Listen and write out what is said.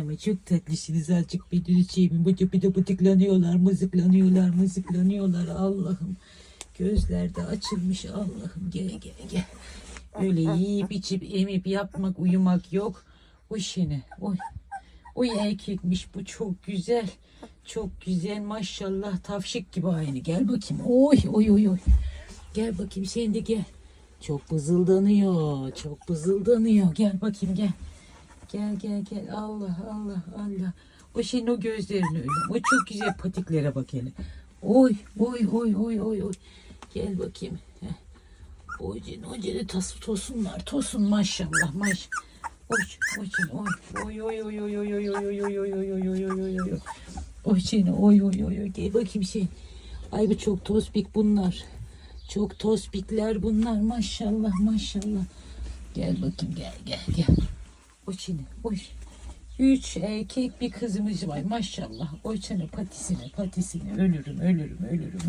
Ama çok tatlısınız azıcık Bedriciğimin. Bıcı bıdı bıdıklanıyorlar, mızıklanıyorlar, mızıklanıyorlar. Allah'ım. Gözler de açılmış Allah'ım. Gel gel gel. Öyle yiyip içip emip yapmak, uyumak yok. Uy seni. Oy. Oy erkekmiş bu çok güzel. Çok güzel maşallah tavşık gibi aynı. Gel bakayım. Oy oy oy oy. Gel bakayım sen de gel. Çok bızıldanıyor. Çok bızıldanıyor. Gel bakayım gel. Gel gel gel. Allah Allah Allah. O şeyin o gözlerini öyle. O çok güzel patiklere bak hele. Oy oy oy oy oy oy. Gel bakayım. Heh. Oy canım oy canım tas, tosunlar tosun maşallah maş. Oy oy canım oy oy oy oy oy oy oy oy oy oy oy oy oy oy oy oy oy. Oy oy oy oy. Gel bakayım sen. Ay bu çok tospik bunlar. Çok tospikler bunlar maşallah maşallah. Gel bakayım gel gel gel. O şimdi oy. Üç erkek bir kızımız var maşallah. Oy sana patisine patisine ölürüm ölürüm ölürüm.